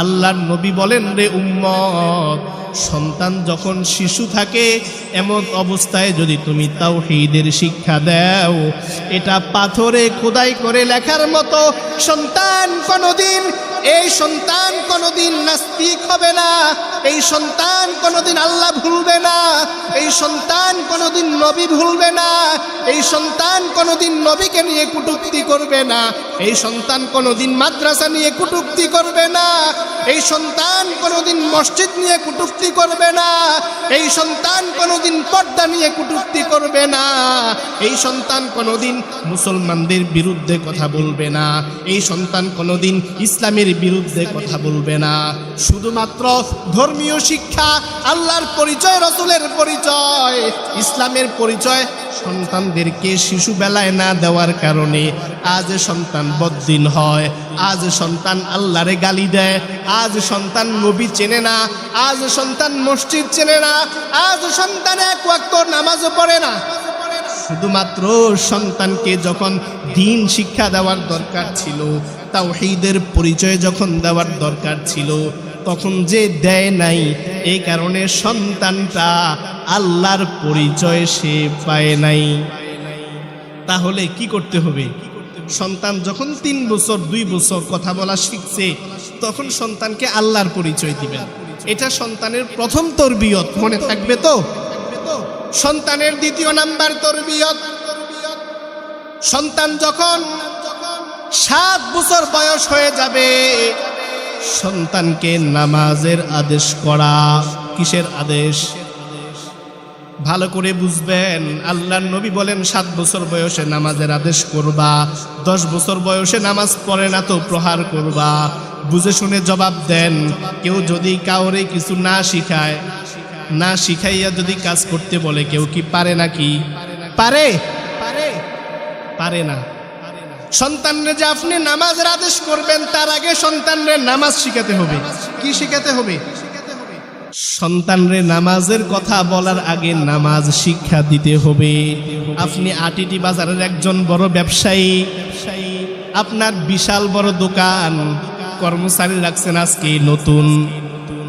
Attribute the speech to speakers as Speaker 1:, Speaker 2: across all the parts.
Speaker 1: আল্লাহর নবী বলেন রে উম্মত, সন্তান যখন শিশু থাকে, এমন অবস্থায় যদি তুমি তাও হেদের শিক্ষা দাও, এটা পাথরে খোদাই করে লেখার মতো সন্তান কোনোদিন এই সন্তান কোনোদিন নাস্তিক হবে না, এই সন্তান কোনোদিন আল্লাহ ভুলবে না, এই সন্তান কোনোদিন নবী ভুলবে না, এই সন্তান কোনোদিন নবীকে নিয়ে কুটুক্তি করবে না, এই সন্তান কোনোদিন মাদ্রাসা নিয়ে কুটুক্তি করবে না, এই সন্তান কোনোদিন মসজিদ নিয়ে কুটুক্তি করবে না, এই সন্তান কোনোদিন পর্দা নিয়ে কুটুক্তি করবে না, এই সন্তান কোনোদিন মুসলমানদের বিরুদ্ধে কথা বলবে না, এই সন্তান কোনোদিন ইসলামের বিরুদ্ধে কথা বলবে না। শুধুমাত্র ধর্মীয় শিক্ষা, আল্লাহর পরিচয়, রসুলের পরিচয়, ইসলামের পরিচয় সন্তানদেরকে শিশুবেলায় না দেওয়ার কারণে আজ সন্তান বদ্দিন হয়। আজ সন্তান আল্লাহরে গালি দেয়। আজ সন্তান নবী চেনে না। আজ সন্তান মসজিদ চেনে না। আজ সন্তান এক ওয়াক্ত নামাজও পড়ে না। শুধুমাত্র সন্তানকে যখন দিন শিক্ষা দেওয়ার দরকার ছিল তাওহীদের পরিচয় যখন দেওয়ার দরকার ছিল, তখন যে দেয় নাই এই কারণে সন্তানটা আল্লাহর পরিচয় সে পায় নাই। তাহলে কি করতে হবে? সন্তান যখন তিন বছর, দুই বছর কথা বলা শিখছে, তখন সন্তানকে আল্লাহর পরিচয় দিবেন। এটা সন্তানের প্রথম তরবিয়ত, মনে থাকবে তো? সন্তানের দ্বিতীয় নাম্বার তরবিয়ত। সন্তান যখন সাত বছর বয়স হয়ে যাবে। সন্তানকে নামাজের আদেশ করা কিসের আদেশ? ভালো করে বুঝবেন, আল্লাহর নবী বলেন, সাত বছর বয়সে নামাজের আদেশ করবা, দশ বছর বয়সে নামাজ পড়ে না তো প্রহার করবা। বুঝে শুনে জবাব দেন, কেউ যদি কাউরে কিছু না শিখায়, না শিখাইয়া যদি কাজ করতে বলে, কেউ কি পারে নাকি? পারে। পারে। পারে না। সন্তানরে যে আপনি নামাজের আদেশ করবেন, তার আগে সন্তানরে নামাজ শিখাতে হবে। কি শিখাতে হবে? সন্তানরে নামাজের কথা বলার আগে নামাজ শিক্ষা দিতে হবে। আপনি আটিটি বাজারের একজন বড় ব্যবসায়ী। আপনার বিশাল বড় দোকান। কর্মচারী রাখছেন আজকে নতুন।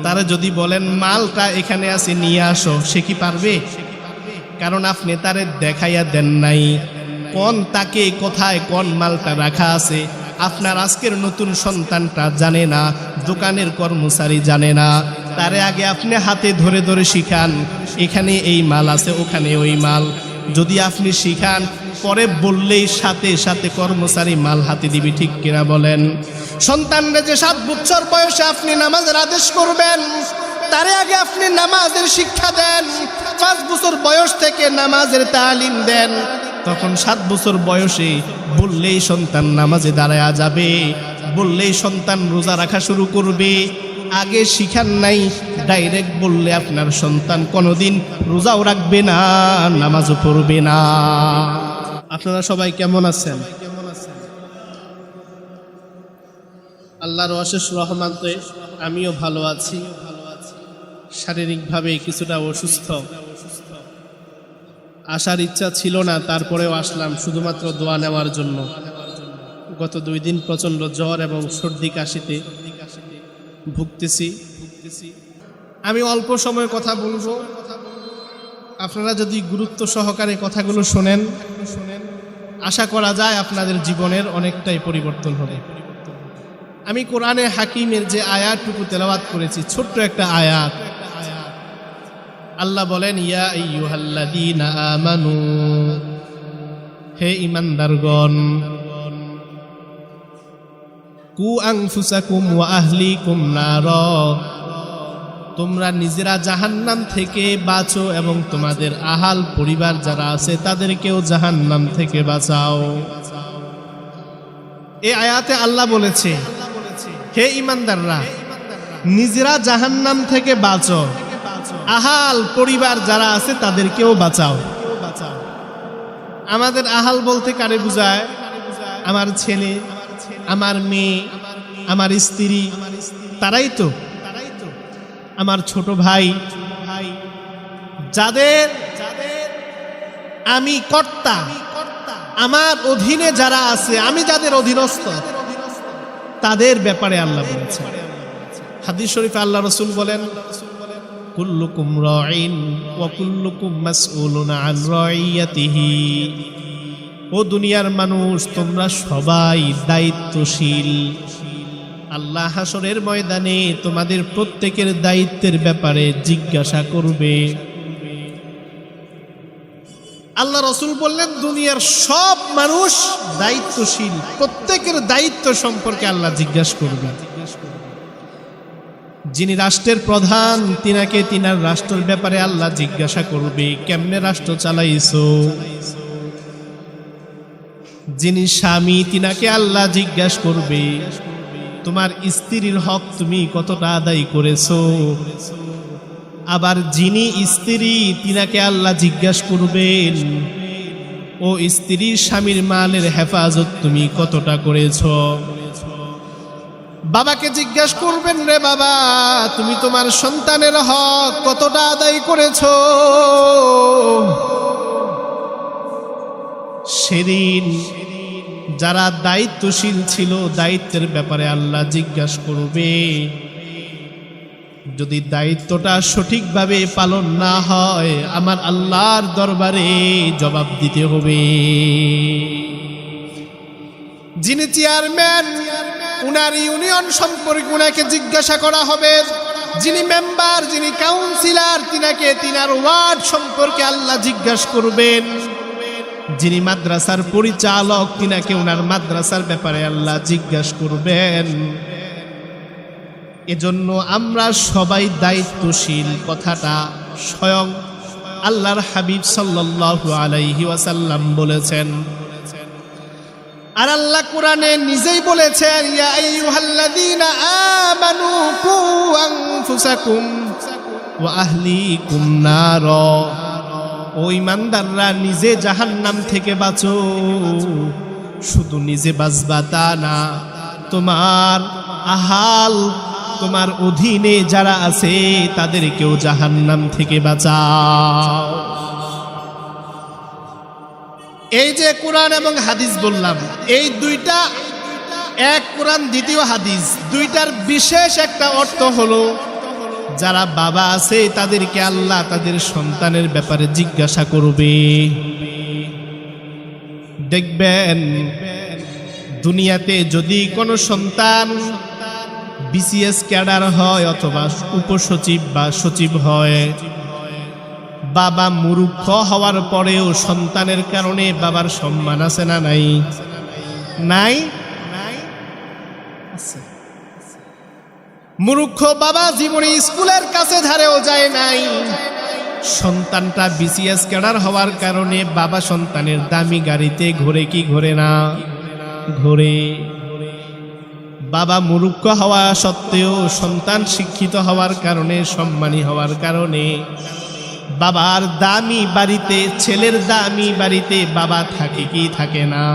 Speaker 1: তারা যদি বলেন, মালটা এখানে আছে, নিয়ে আসো। সে কি পারবে? কারণ আপনি তারে দেখাইয়া দেন নাই। কোন তাকে, কোথায়, কোন মালটা রাখা আছে? আপনার আজকের নতুন সন্তানটা জানে না, দোকানের কর্মচারী জানে না। তারে আগে আপনি হাতে ধরে ধরে শিখান, এখানে এই মাল আছে, ওখানে ওই মাল। যদি আপনি শিখান, পরে বললেই সাথে সাথে কর্মচারী মাল হাতে দিবি, ঠিক কিনা বলেন? সন্তানরা যে সাত বছর বয়সে আপনি নামাজের আদেশ করবেন, তারে আগে আপনি নামাজের শিক্ষা দেন, পাঁচ বছর বয়স থেকে নামাজের তালিম দেন। তখন সাত বছর বয়সে বললেই সন্তান নামাজে দাঁড়ায়া যাবে, বললেই সন্তান রোজা রাখা শুরু করবে। আগে শিখান নাই, ডাইরেক্ট বললে আপনার সন্তান কোনোদিন রোজাও রাখবে না, নামাজও পড়বে না। আপনারা সবাই কেমন আছেন? আল্লাহর অশেষ রহমাতে আমিও ভালো আছি। শারীরিকভাবে কিছুটা অসুস্থ। আসার ইচ্ছা ছিল না, তারপরেও আসলাম শুধুমাত্র দোয়া নেওয়ার জন্য। গত দুই দিন প্রচণ্ড জ্বর এবং সর্দি কাশিতে ভুগতেছি। আমি অল্প সময় কথা বলব। আপনারা যদি গুরুত্ব সহকারে কথাগুলো শোনেন শোনেন আশা করা যায় আপনাদের জীবনের অনেকটাই পরিবর্তন হবে। আমি কোরআনে হাকিমের যে আয়াতটুকু তেলাওয়াত করেছি, ছোট্ট একটা আয়াত। আল্লাহ বলেন, ইয়া আমানু, হে ইমানদারগণ কু তোমরা নিজেরা জাহান্নাম থেকে বাঁচো এবং তোমাদের আহাল পরিবার যারা আছে তাদেরকেও জাহান্নাম থেকে বাঁচাও। এ আয়াতে আল্লাহ বলেছে, হে ইমানদাররা নিজেরা জাহান্নাম থেকে বাঁচো। আহাল পরিবার যারা আছে তাদেরকেও বাঁচাও। বাঁচাও আমাদের আহাল বলতে কারে বুঝায়? আমার ছেলে, আমার মেয়ে, আমার স্ত্রী, তারাই তো। আমার ছোট ভাই, যাদের আমি কর্তা, আমার অধীনে যারা আছে, আমি যাদের অধীনস্থ, তাদের ব্যাপারে আল্লাহ বলেছেন। হাদিস শরীফে আল্লাহ রসুল বলেন রাইন ওয়া কুল্লুকুম মাসউলুন আন রাইয়াতিহি ও দুনিয়ার মানুষ, তোমরা সবাই দায়িত্বশীল। আল্লাহ হাসরের ময়দানে তোমাদের প্রত্যেকের দায়িত্বের ব্যাপারে জিজ্ঞাসা করবে। আল্লাহ রসুল বললেন, দুনিয়ার সব মানুষ দায়িত্বশীল, প্রত্যেকের দায়িত্ব সম্পর্কে আল্লাহ জিজ্ঞাসা করবে। যিনি রাষ্ট্রের প্রধান, তিনাকে তিনার রাষ্ট্রের ব্যাপারে আল্লাহ জিজ্ঞাসা করবে, কেমনে রাষ্ট্র চালাইছো? যিনি স্বামী, তিনাকে আল্লাহ জিজ্ঞাসা করবে, তোমার স্ত্রীর হক তুমি কতটা আদায় করেছ? আবার যিনি স্ত্রী, তিনাকে আল্লাহ জিজ্ঞাসা করবেন, ও স্ত্রী, স্বামীর মালের হেফাজত তুমি কতটা করেছ? বাবাকে জিজ্ঞাসা করবেন, রে বাবা, তুমি তোমার সন্তানের হক কতটা আদায় করেছ? সেদিন যারা দায়িত্বশীল ছিল, দায়িত্বের ব্যাপারে আল্লাহ জিজ্ঞাসা করবে, যদি দায়িত্বটা সঠিকভাবে পালন না হয়, আমার আল্লাহর দরবারে জবাব দিতে হবে। যিনি চেয়ারম্যান উনার ইউনিয়ন সম্পর্কে উনাকে জিজ্ঞাসা করা হবে। যিনি মেম্বার, যিনি কাউন্সিলর, তিনাকে, তিনার ওয়ার্ড সম্পর্কে আল্লাহ জিজ্ঞাসা করবেন। যিনি মাদ্রাসার পরিচালক, তিনাকে ওনার মাদ্রাসার ব্যাপারে আল্লাহ জিজ্ঞাসা করবেন। এজন্য আমরা সবাই দায়িত্বশীল, কথাটা স্বয়ং আল্লাহর হাবিব সাল্লাল্লাহু আলাইহি ওয়াসাল্লাম বলেছেন। আর আল্লাহ কোরআনে নিজেই বলেছেন ও ইমানদাররা নিজে জাহান্নাম থেকে বাঁচো। শুধু নিজে বাঁচবা তা না, তোমার আহাল, তোমার অধীনে যারা আছে, তাদেরকেও জাহান্নাম থেকে বাঁচাও। এই যে কোরআন এবং হাদিস বললাম, এই দুইটা, এক কোরআন, দ্বিতীয় হাদিস, দুইটার বিশেষ একটা অর্থ হলো, যারা বাবা আছে, তাদেরকে আল্লাহ তাদের সন্তানের ব্যাপারে জিজ্ঞাসা করবে। দেখবেন, দুনিয়াতে যদি কোনো সন্তান বিসিএস ক্যাডার হয় অথবা উপসচিব বা সচিব হয় বাবা মুরুক্ষ হওয়ার পরেও সন্তানের কারণে বাবার সম্মান আছে না নাই? নাই। মুরুক্ষ বাবা জীবনে স্কুলের কাছে ধারেও যায় নাই। সন্তানটা বিসিএস ক্যাডার হওয়ার কারণে বাবা সন্তানের দামি গাড়িতে ঘোরে কি ঘোরে না? ঘোরে। বাবা মুরুক্ষ হওয়া সত্ত্বেও সন্তান শিক্ষিত হওয়ার কারণে, সম্মানী হওয়ার কারণে বাবার দামি বাড়িতে, ছেলের দামি বাড়িতে বাবা থাকে কি থাকে না?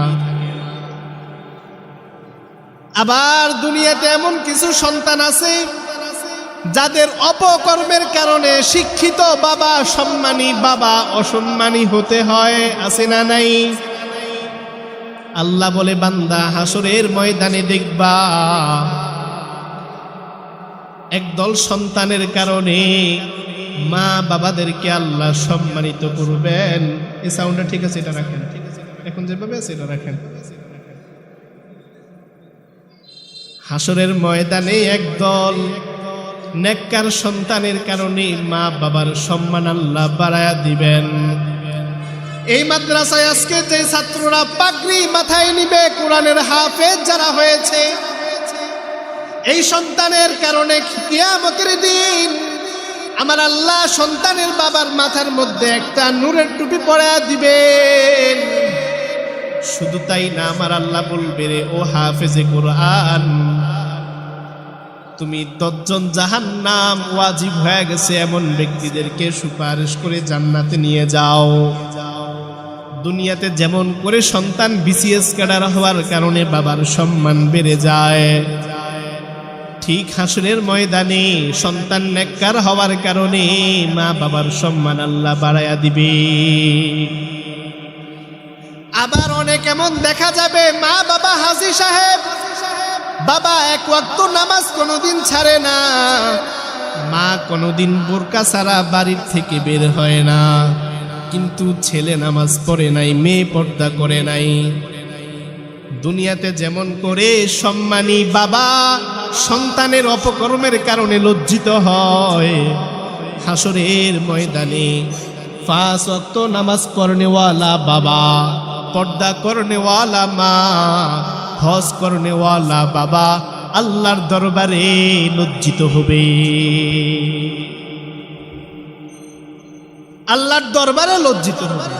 Speaker 1: আবার দুনিয়াতে এমন কিছু সন্তান আছে যাদের অপকর্মের কারণে শিক্ষিত বাবা সম্মানী, বাবা অসম্মানী হতে হয়, আছে না নাই? আল্লাহ বলে, বান্দা, হাসরের ময়দানে দেখবা একদল সন্তানের কারণে মা বাবাদেরকে আল্লাহ সম্মানিত করবেন। এই সাউন্ডটা ঠিক আছে, এটা রাখেন। এখন যেভাবে আছে, এটা রাখেন। হাসরের ময়দানে একদল নেককার সন্তানের কারণে মা বাবার সম্মান আল্লাহ বাড়ায়া দিবেন। এই মাদ্রাসায় আজকে যে ছাত্ররা পাগড়ি মাথায় নিবে, কোরআনের হাফেজ যারা হয়েছে, এই সন্তানের কারণে কিয়ামতের দিন আমার আল্লাহ সন্তানের বাবার মাথার মধ্যে একটা নূরের টুপি পরা দিবেন শুধু তাই না, আমার আল্লাহ বলবে রে, ও হাফেজে কোরআন, তুমি দশজন জাহান নাম ওয়াজিব হয়ে গেছে, এমন ব্যক্তিদেরকে সুপারিশ করে জান্নাতে নিয়ে যাও। দুনিয়াতে যেমন করে সন্তান বিসিএস ক্যাডার হওয়ার কারণে বাবার সম্মান বেড়ে যায়। ঠিক হাসরের ময়দানে সন্তান নেককার হওয়ার কারণে মা বাবার সম্মান আল্লাহ বাড়াইয়া দিবে। আবার অনেক এমন দেখা যাবে, মা বাবা হাজি সাহেব, বাবা এক ওয়াক্ত নামাজ কোনোদিন ছাড়ে না, মা কোনোদিন বোরকা ছাড়া বাড়ির থেকে বের হয় না। কিন্তু ছেলে নামাজ পড়ে নাই, মেয়ে পর্দা করে নাই। দুনিয়াতে যেমন করে সম্মানী বাবা সন্তানের অপকর্মের কারণে লজ্জিত হয়। হাসরের ময়দানে পাঁচ অক্ত নামাজ পড়নেওয়ালা বাবা, পর্দা করনেওয়ালা মা, হজ করনেওয়ালা বাবা আল্লাহর দরবারে লজ্জিত হবে। আল্লাহর দরবারে লজ্জিত হবে।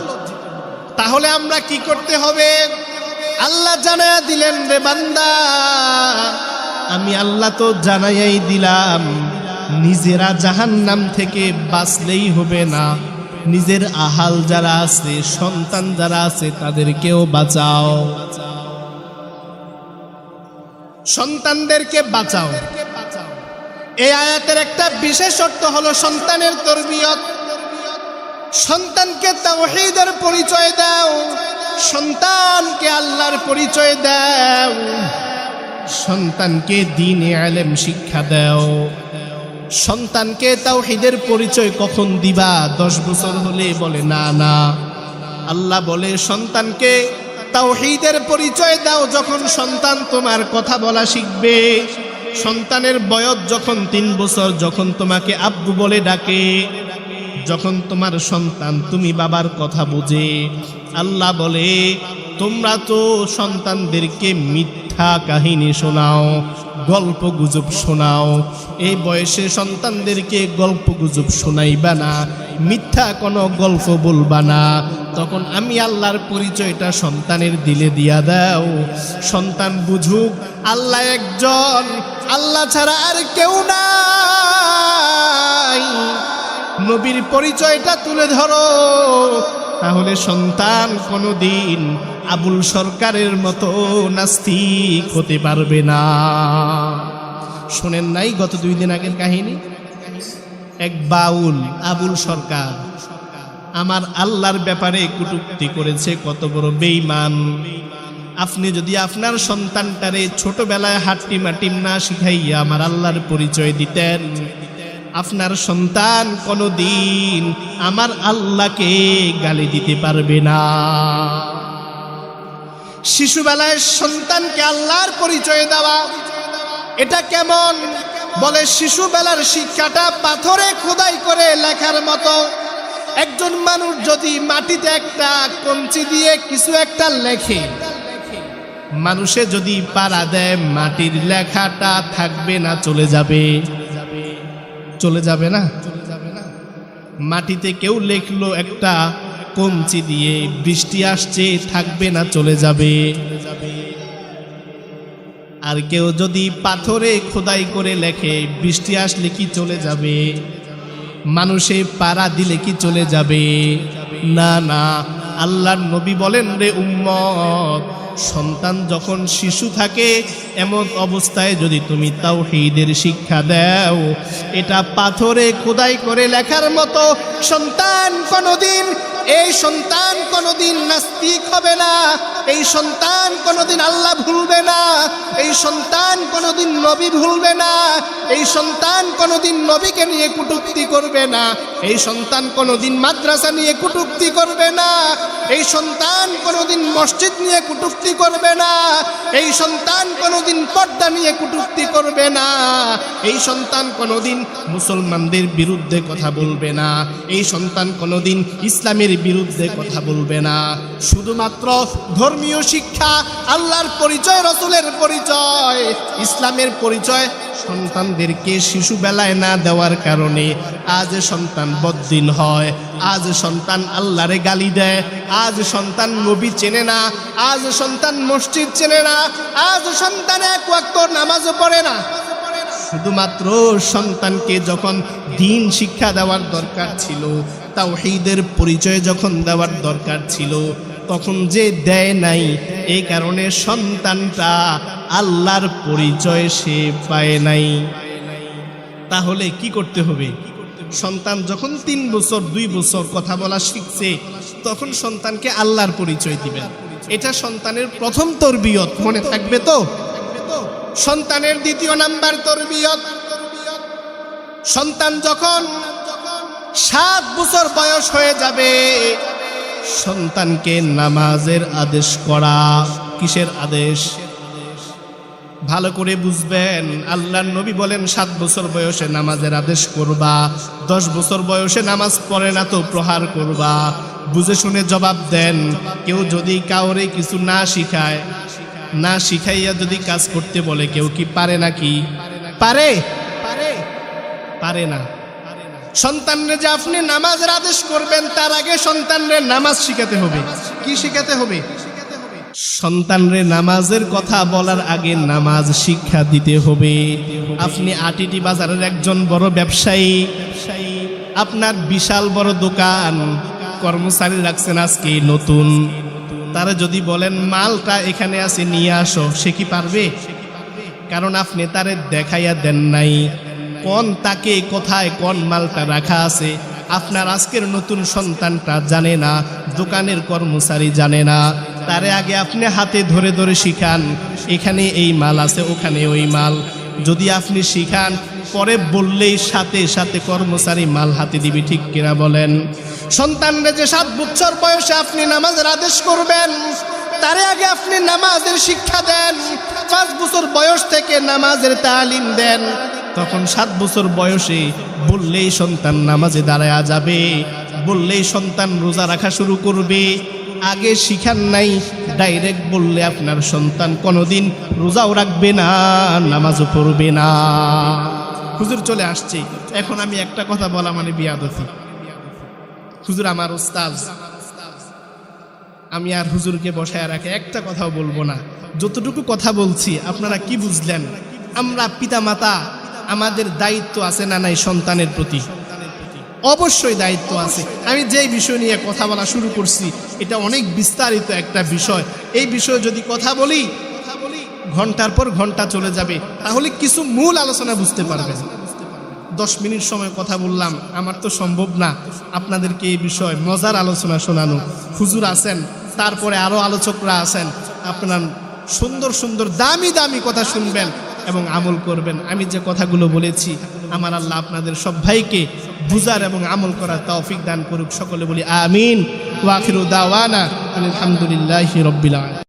Speaker 1: তাহলে আমরা কি করতে হবে? আল্লাহ জানা দিলেন রে বান্দা আমি আল্লাহ তো জানাইয়াই দিলাম, নিজেরা জাহান নাম থেকে বাঁচলেই হবে না। নিজের আহাল যারা আছে, সন্তান যারা আছে, তাদেরকেও বাঁচাও। সন্তানদেরকে বাঁচাও। এই আয়াতের একটা বিশেষ অর্থ হলো সন্তানের তরবিয়ত। সন্তানকে তাওহীদের পরিচয় দাও, সন্তানকে আল্লাহর পরিচয় দাও। সন্তানকে দিনে আলেম শিক্ষা দাও। সন্তানকে তাওহীদের পরিচয় কখন দিবা? দশ বছর হলে বলে, না না। আল্লাহ বলে, সন্তানকে তাওহীদের পরিচয় দাও যখন সন্তান তোমার কথা বলা শিখবে। সন্তানের বয়স যখন তিন বছর, যখন তোমাকে আব্বু বলে ডাকে, যখন তোমার সন্তান তুমি বাবার কথা বুঝে। আল্লাহ বলে তোমরা তো সন্তানদেরকে মিথ্যা কাহিনী শোনাও, গল্প গুজব শোনাও। এই বয়সে সন্তানদেরকে গল্প গুজব শোনাইবা না, মিথ্যা কোনো গল্প বলবা না। তখন আমি আল্লাহর পরিচয়টা সন্তানের দিলে দিয়া দাও। সন্তান বুঝুক, আল্লাহ একজন, আল্লাহ ছাড়া আর কেউ নাই। নবীর পরিচয়টা তুলে ধরো তাহলে সন্তান কোনোদিন আবুল সরকারের মতো নাস্তিক হতে পারবে না। শোনেন নাই গত দুই দিন আগের কাহিনী? এক বাউল, আবুল সরকার, আমার আল্লাহর ব্যাপারে কুটুক্তি করেছে, কত বড় বেইমান আপনি যদি আপনার সন্তানটারে ছোটবেলায় হাট্টি মাটিম না শিখাইয়া আমার আল্লাহর পরিচয় দিতেন আপনার সন্তান কোনোদিন আমার আল্লাহকে গালি দিতে পারবে না। শিশুবেলায় সন্তানকে আল্লাহর পরিচয় দেওয়া, এটা কেমন? বলে শিশুবেলার শিক্ষাটা পাথরে খোদাই করে লেখার মতো। একজন মানুষ যদি মাটিতে একটা কঞ্চি দিয়ে কিছু একটা লেখে, মানুষে যদি পাড়া দেয়, মাটির লেখাটা থাকবে না, চলে যাবে। চলে যাবে না? মাটিতে কেউ লেখলো একটা কমচি দিয়ে, বৃষ্টি আসছে, থাকবে না, চলে যাবে। আর কেউ যদি পাথরে খোদাই করে লেখে, বৃষ্টি আসলে কি চলে যাবে? মানুষে পাড়া দিলে কি চলে যাবে? না না। আল্লাহর নবী বলেন রে উম্মত, সন্তান যখন শিশু থাকে, এমন অবস্থায় যদি তুমি তাও হেদের শিক্ষা দাও, এটা পাথরে খোদাই করে লেখার মতো, সন্তান কোনোদিন, এই সন্তান কোনোদিন নাস্তিক হবে না। এই সন্তান কোনোদিন আল্লাহ ভুলবে না, এই সন্তান কোনোদিন নবী ভুলবে না, এই সন্তান কোনোদিন নবীকে নিয়ে কুটুক্তি করবে না, এই সন্তান কোনোদিন মাদ্রাসা নিয়ে কুটুক্তি করবে না, এই সন্তান কোনোদিন মসজিদ নিয়ে কুটুক্তি করবে না, এই সন্তান কোনোদিন পর্দা নিয়ে কুটুক্তি করবে না, এই সন্তান কোনোদিন মুসলমানদের বিরুদ্ধে কথা বলবে না, এই সন্তান কোনোদিন ইসলামের বিরুদ্ধে কথা বলবে না। শুধুমাত্র ধর্মীয় শিক্ষা, আল্লাহর পরিচয়, রসুলের পরিচয়, ইসলামের পরিচয় সন্তানদেরকে শিশুবেলায় না দেওয়ার কারণে আজ সন্তান বদ্দিন হয়, আজ সন্তান আল্লাহরে গালি দেয়, আজ সন্তান নবী চেনে না, আজ সন্তান মসজিদ চেনে না, আজ সন্তান এক ওয়াক্ত নামাজও পড়ে না। শুধুমাত্র সন্তানকে যখন দিন শিক্ষা দেওয়ার দরকার ছিল, তাওহীদের পরিচয় যখন দেওয়ার দরকার ছিল তখন যে দেয় নাই, এই কারণে সন্তানটা আল্লাহর পরিচয় সে পায় নাই। তাহলে কি করতে হবে? সন্তান যখন তিন বছর, দুই বছর কথা বলা শিখছে, তখন সন্তানকে আল্লাহর পরিচয় দিবেন। এটা সন্তানের প্রথম তরবিয়ত, মনে থাকবে তো? সন্তানের দ্বিতীয় নাম্বার তরবিয়ত। সন্তান যখন সাত বছর বয়স হয়ে যাবে সন্তানকে নামাজের আদেশ করা। কিসের আদেশ? ভালো করে বুঝবেন, আল্লাহর নবী বলেন, সাত বছর বয়সে নামাজের আদেশ করবা, দশ বছর বয়সে নামাজ পড়ে না তো প্রহার করবা। বুঝে শুনে জবাব দেন, কেউ যদি কাউরে কিছু না শিখায়, না শিখাইয়া যদি কাজ করতে বলে, কেউ কি পারে নাকি? পারে? পারে। পারে না। সন্তানরে যে আপনি নামাজের আদেশ করবেন, তার আগে সন্তানরে নামাজ শিখাতে হবে। কি শিখাতে হবে? সন্তানরে নামাজের কথা বলার আগে নামাজ শিক্ষা দিতে হবে। আপনি আটিটি বাজারের একজন বড় ব্যবসায়ী। আপনার বিশাল বড় দোকান। কর্মচারী রাখছেন আজকে নতুন। তারা যদি বলেন, মালটা এখানে আছে, নিয়ে আসো। সে কি পারবে? কারণ আপনি তারে দেখাইয়া দেন নাই। কোন তাকে, কোথায়, কোন মালটা রাখা আছে? আপনার আজকের নতুন সন্তানটা জানে না, দোকানের কর্মচারী জানে না। তারে আগে আপনি হাতে ধরে ধরে শিখান, এখানে এই মাল আছে, ওখানে ওই মাল। যদি আপনি শিখান, পরে বললেই সাথে সাথে কর্মচারী মাল হাতে দিবি, ঠিক কিনা বলেন? সন্তানরা যে সাত বছর বয়সে আপনি নামাজের আদেশ করবেন, তারে আগে আপনি নামাজের শিক্ষা দেন, পাঁচ বছর বয়স থেকে নামাজের তালিম দেন। তখন সাত বছর বয়সে বললেই সন্তান নামাজে দাঁড়ায়া যাবে। বললেই সন্তান রোজা রাখা শুরু করবে। আগে শিখান নাই, ডাইরেক্ট বললে আপনার সন্তান কোনোদিন রোজাও রাখবে না, নামাজও পড়বে না। হুজুর চলে আসছে। এখন আমি একটা কথা বলা মানে বিয়াদতি। হুজুর, আমার ওস্তাজ আমি আর হুজুরকে বসায় রাখে, একটা কথাও বলব না। যতটুকু কথা বলছি, আপনারা কি বুঝলেন? আমরা পিতামাতা আমাদের দায়িত্ব আছে না নাই সন্তানের প্রতি? অবশ্যই দায়িত্ব আছে। আমি যেই বিষয় নিয়ে কথা বলা শুরু করছি, এটা অনেক বিস্তারিত একটা বিষয়। এই বিষয়ে যদি কথা বলি, ঘণ্টার পর ঘণ্টা চলে যাবে। তাহলে কিছু মূল আলোচনা বুঝতে পারবেন। দশ মিনিট সময় কথা বললাম, আমার তো সম্ভব না আপনাদেরকে এই বিষয় মজার আলোচনা শোনানো। হুজুর আছেন, তারপরে আরও আলোচকরা আছেন। আপনার সুন্দর সুন্দর, দামি দামি কথা শুনবেন। এবং আমল করবেন। আমি যে কথাগুলো বলেছি, আমার আল্লাহ আপনাদের সব ভাইকে বুজার এবং আমল করার তৌফিক দান করুক। সকলে বলি আমিন। ওয়াখিরু দাওয়ানা আলহামদুলিল্লাহ রব্বিল